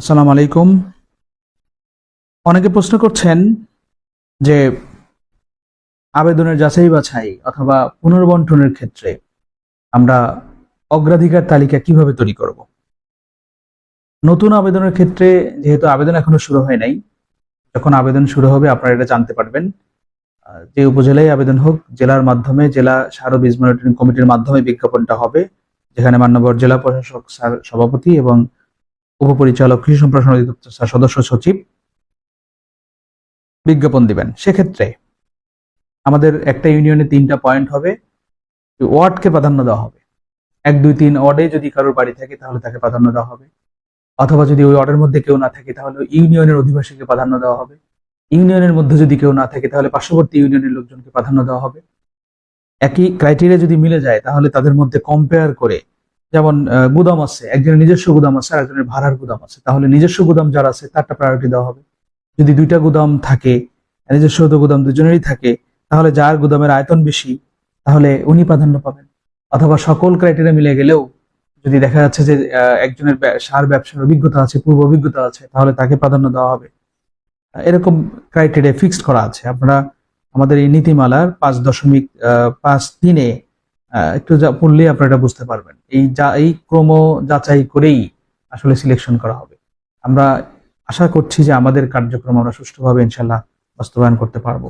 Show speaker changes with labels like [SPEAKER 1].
[SPEAKER 1] আসসালামু আলাইকুম। অনেকে প্রশ্ন করছেন যে আবেদনের যাচাই বাছাই অথবা পুনর্বন্টনের ক্ষেত্রে আমরা অগ্রাধিকার তালিকা কীভাবে তৈরি করব? নতুন আবেদনের ক্ষেত্রে যেহেতু আবেদন এখনও শুরু হয় নাই, যখন আবেদন শুরু হবে আপনারা এটা জানতে পারবেন। যে উপজেলায় আবেদন হোক, জেলার মাধ্যমে, জেলা সার বীজ মনিটরিং কমিটির মাধ্যমে বিজ্ঞাপনটা হবে, যেখানে মান্যবর জেলা প্রশাসক স্যার সভাপতি এবং উপপরিচালক, কৃষি সম্প্রসারণ অধিদপ্তর সদস্য সচিব বিজ্ঞাপন দিবেন। সেক্ষেত্রে আমাদের একটা ইউনিয়নে তিনটা পয়েন্ট হবে ওয়ার্ডকে প্রাধান্য দেওয়া হবে। এক, দুই, তিন ওয়ার্ডে যদি কারোর বাড়ি থাকে, তাহলে তাকে প্রাধান্য দেওয়া হবে। অথবা যদি ওই ওয়ার্ডের মধ্যে কেউ না থাকে, তাহলে ইউনিয়নের অধিবাসীকে প্রাধান্য দেওয়া হবে। ইউনিয়নের মধ্যে যদি কেউ না থাকে, তাহলে পার্শ্ববর্তী ইউনিয়নের লোকজনকে প্রাধান্য দেওয়া হবে। একই ক্রাইটেরিয়া যদি মিলে যায়, তাহলে তাদের মধ্যে কম্পেয়ার করে যেমন গুদাম আছে, একজনের নিজস্ব গুদাম আছে আর একজনের ভাড়ার গুদাম আছে। তাহলে নিজস্ব গুদাম যারা আছে, তারটা প্রায়োরিটি দেওয়া হবে। যদি দুইটা গুদাম থাকে, নিজস্ব গুদাম দুজনেরই থাকে, তাহলে যার গুদামের আয়তন বেশি, তাহলে উনি প্রাধান্য পাবেন। অথবা সকল ক্রাইটেরিয়া মিলে গেলেও, যদি দেখা যাচ্ছে যে একজনের সার ব্যবসার অভিজ্ঞতা আছে, পূর্ব অভিজ্ঞতা আছে, তাহলে তাকে প্রাধান্য দেওয়া হবে। এরকম ক্রাইটেরিয়া ফিক্সড করা আছে। আপনারা আমাদের এই নীতিমালার পাঁচ দশমিক পাঁচ তিনে একটু যা পড়লেই আপনারা এটা বুঝতে পারবেন। এই যা, এই ক্রম যাচাই করেই আসলে সিলেকশন করা হবে। আমরা আশা করছি যে আমাদের কার্যক্রম আমরা সুষ্ঠুভাবে ইনশাল্লাহ বাস্তবায়ন করতে পারব।